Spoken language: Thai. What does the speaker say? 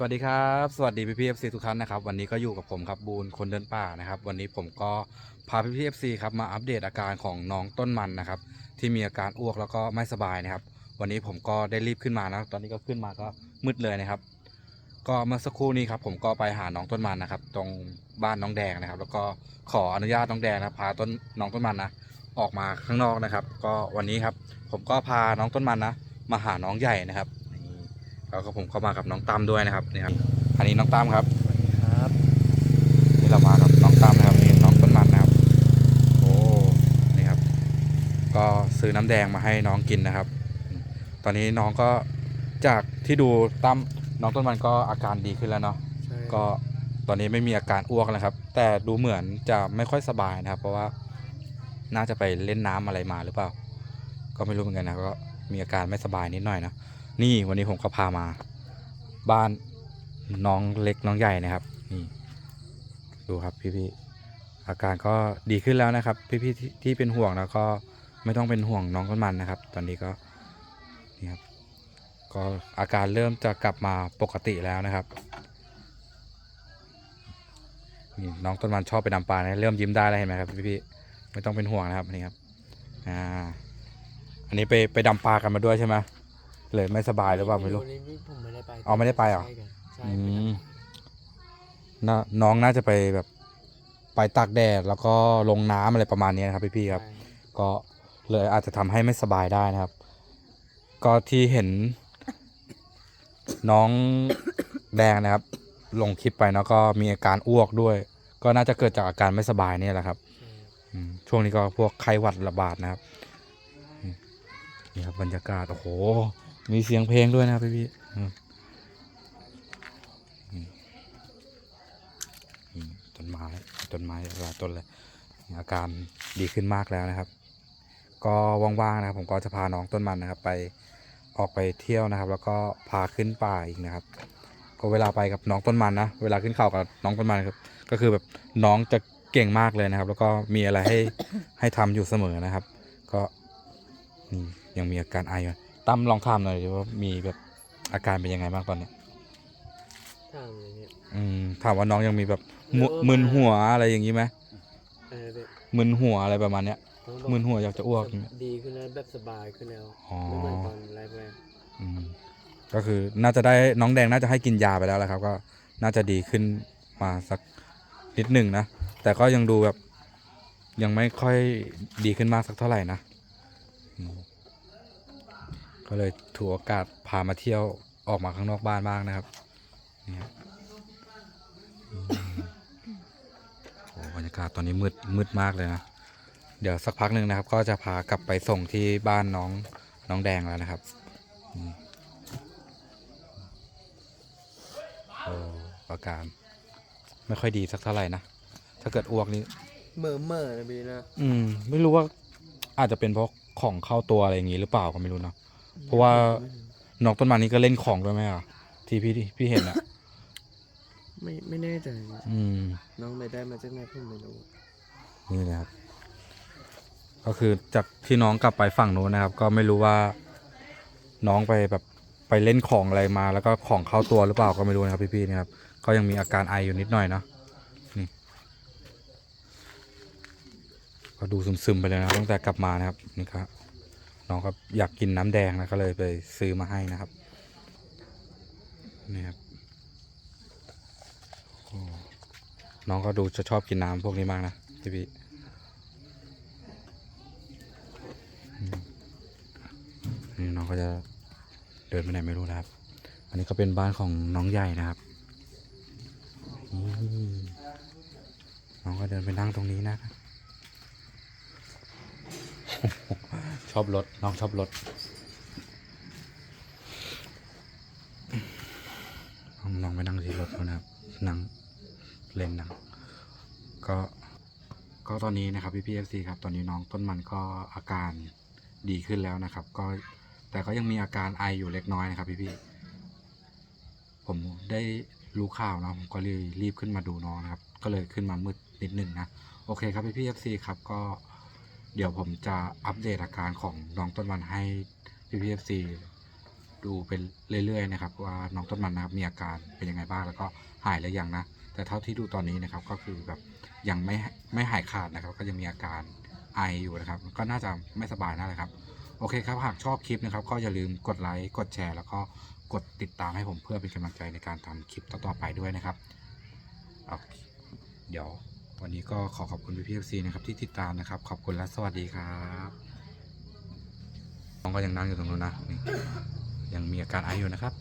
สวัสดีครับสวัสดีพี่พีเอฟซีทุกท่านนะครับวันนี้ก็อยู่กับผมครับบูนคนเดินป่านะครับวันนี้ผมก็พาพี่พีเอฟซีครับมาอัปเดตอาการของน้องต้นมันนะครับที่มีอาการอ้วกแล้วก็ไม่สบายนะครับ วันนี้ผมก็ได้รีบขึ้นมานะตอนนี้ก็ขึ้นมาก็มืดเลยนะครับ ก็เมื่อสักครู่นี้ครับผมก็ไปหาน้องต้นมันนะครับ ตรงบ้านน้องแดงนะครับ แล้วก็ขออนุญาตน้องแดงนะพาต้นน้องต้นมันนะออกมาข้างนอกนะครับ ก็วันนี้ครับผมก็พาน้องต้นมันนะมาหาน้องใหญ่นะครับ แล้วก็ผมก็มากับน้องตั้มด้วยนะครับนี่ครับอันนี้น้องตั้มครับครับนี่เรามากับน้องตั้มนะครับนี่น้องต้นมันนะครับโอ้นี่ครับ ก็ซื้อน้ำแดงมาให้น้องกินนะครับ ตอนนี้น้องก็จากที่ดูตั้มน้องต้นมันก็อาการดีขึ้นแล้วเนาะใช่ก็ตอนนี้ไม่มีอาการอ้วกแล้วครับ แต่ดูเหมือนจะไม่ค่อยสบายนะครับ เพราะว่าน่าจะไปเล่นน้ำอะไรมาหรือเปล่า ก็ไม่รู้เหมือนกันนะก็มีอาการไม่สบายนิดหน่อยนะ นี่วันนี้ผมก็พามา บ้านน้องเล็กน้องใหญ่นะครับ นี่ ดูครับพี่ๆอาการก็ดีขึ้นแล้วนะครับ พี่ๆที่ที่เป็นห่วงแล้วก็ไม่ต้องเป็นห่วงน้องต้นมันนะครับ ตอนนี้ก็นี่ครับก็อาการเริ่มจะกลับมาปกติแล้วนะครับนี่น้องต้นมันชอบไปดำปลานะเริ่มยิ้มได้แล้วเห็นไหมครับพี่พี่ๆไม่ต้องเป็นห่วงนะครับนี่ครับอ่าอันนี้ไปไปดำปลากันมาด้วยใช่ไหม เลยไม่สบายหรือเปล่าไม่รู้วันนี้ผมไม่ได้ไปอ๋อไม่ได้ไปเหรอ ใช่กันใช่อืไปมน่าน้องน่าจะไปแบบไปตากแดดแล้วก็ลงน้ำอะไรประมาณนี้นะครับพี่ๆครับใช่ก็เลยอาจจะทำให้ไม่สบายได้นะครับ ก็ที่เห็น น้อง แดงนะครับ ลงคลิปไปเนาะก็มีอาการอ้วกด้วย ก็น่าจะเกิดจากอาการไม่สบายเนี่ยแหละครับใช่ครับอืมช่วงนี้ก็พวกไข้หวัดระบาดนะครับอืมนี่ครับบรรยากาศโอ้โห มีเสียงเพลงด้วยนะครับพี่พี่ๆต้นไม้ต้นไม้หลายต้นเลยอาการดีขึ้นมากแล้วนะครับ ก็ว่างๆนะครับ ผมก็จะพาน้องต้นมันนะครับ ไปออกไปเที่ยวนะครับ แล้วก็พาขึ้นป่าอีกนะครับ ก็เวลาไปกับน้องต้นมันนะเวลาขึ้นเขากับน้องต้นมันครับก็คือแบบน้องจะเก่งมากเลยนะครับ แล้วก็มีอะไรให้ให้ทำอยู่เสมอนะครับ ก็นี่ยังมีอาการไออยู่ ตั้มลองถามหน่อยดิว่ามีแบบอาการเป็นยังไงบ้างตอนเนี้ยทางอะไรเนี่ยอืมถามว่าน้องยังมีแบบมึเออมึนหัวอะไรอย่างนี้ไหมเออแบบมึนหัวอะไรประมาณเนี้ยต้องบอกมึนหัวอยากจะอ้วกดีขึ้นแล้วแบบสบายขึ้นแล้วอ๋อ ไม่เหมือนตอนแรกอืมก็คือน่าจะได้น้องแดงน่าจะให้กินยาไปแล้วแหละครับ ก็น่าจะดีขึ้นมาสักนิดหนึ่งนะ แต่ก็ยังดูแบบ ยังไม่ค่อยดีขึ้นมากสักเท่าไหร่นะอืม ก็เลยถือโอกาสพามาเที่ยวออกมาข้างนอกบ้านบ้างนะครับนี่ครับอืมโอ้บรรยากาศตอนนี้มืดมืดมากเลยนะ เดี๋ยวสักพักหนึ่งนะครับ ก็จะพากลับไปส่งที่บ้านน้องน้องแดงแล้วนะครับอืมโอ้อาการ ไม่ค่อยดีสักเท่าไหร่นะ ถ้าเกิดอ้วกนี่ๆเมื่อเมื่อนะพี่นะ อืม ไม่รู้ว่าอาจจะเป็นเพราะของเข้าตัวอะไรอย่างงี้หรือเปล่าก็ไม่รู้เนอะ เพราะว่าน้องต้นไม้นี้ก็เล่นของด้วยไหมอะที่พี่พี่เห็นอะ ไม่ไม่แน่ใจ อืม น้องไปได้มาจากไหนผมไม่รู้นี่นะครับ ก็คือจากที่น้องกลับไปฝั่งโน้นนะครับ ก็ไม่รู้ว่าน้องไปแบบไปเล่นของอะไรมา แล้วก็ของเข้าตัวหรือเปล่าก็ไม่รู้นะครับพี่ๆนะครับ ก็ยังมีอาการไออยู่นิดหน่อยเนาะนี่ก็ดูซึมๆไปเลยนะตั้งแต่กลับมานะครับนี่ครับ น้องก็อยากกินน้ำแดงนะก็เลยไปซื้อมาให้นะครับนี่ครับน้องก็ดูจะชอบกินน้ำพวกนี้มากนะพี่พี่นี่น้องก็จะเดินไปไหนไม่รู้นะครับ อันนี้ก็เป็นบ้านของน้องใหญ่นะครับน้องก็เดินไปนั่งตรงนี้นะ ชอบรถน้องชอบรถน้องน้องไปนั่งที่รถเขานะครับนั่งเล่นนั่งก็ก็ตอนนี้นะครับพี่พีเอฟซีครับตอนนี้น้องต้นมันก็อาการดีขึ้นแล้วนะครับ ก็แต่ก็ยังมีอาการไออยู่เล็กน้อยนะครับพี่พี่ผมได้รู้ข่าวนะผมก็เลยรีบขึ้นมาดูน้องนะครับ ก็เลยขึ้นมามืดนิดนึงนะ โอเคครับพี่พี่เอฟซีครับก็ เดี๋ยวผมจะอัปเดตอาการของน้องต้นมันให้พี่พีเอฟซีดูเป็นเรื่อยๆนะครับ ว่าน้องต้นมันนะครับมีอาการเป็นยังไงบ้างแล้วก็หายหรือยังนะ แต่เท่าที่ดูตอนนี้นะครับก็คือแบบยังไม่ไม่หายขาดนะครับ ก็ยังมีอาการไออยู่นะครับ ก็น่าจะไม่สบายนั่นแหละครับ โอเคครับ หากชอบคลิปนะครับ ก็อย่าลืมกดไลค์กดแชร์ แล้วก็กดติดตามให้ผมเพื่อเป็นกำลังใจในการทำคลิปต่อๆไปด้วยนะครับโอเเดี๋ยว วันนี้ก็ขอขอบคุณพี่พีเอฟซีนะครับที่ติดตามนะครับ ขอบคุณและสวัสดีครับน้องก็ยังนั่งอยู่ตรงนู้นนะนี่ยังมีอาการไออยู่นะครับ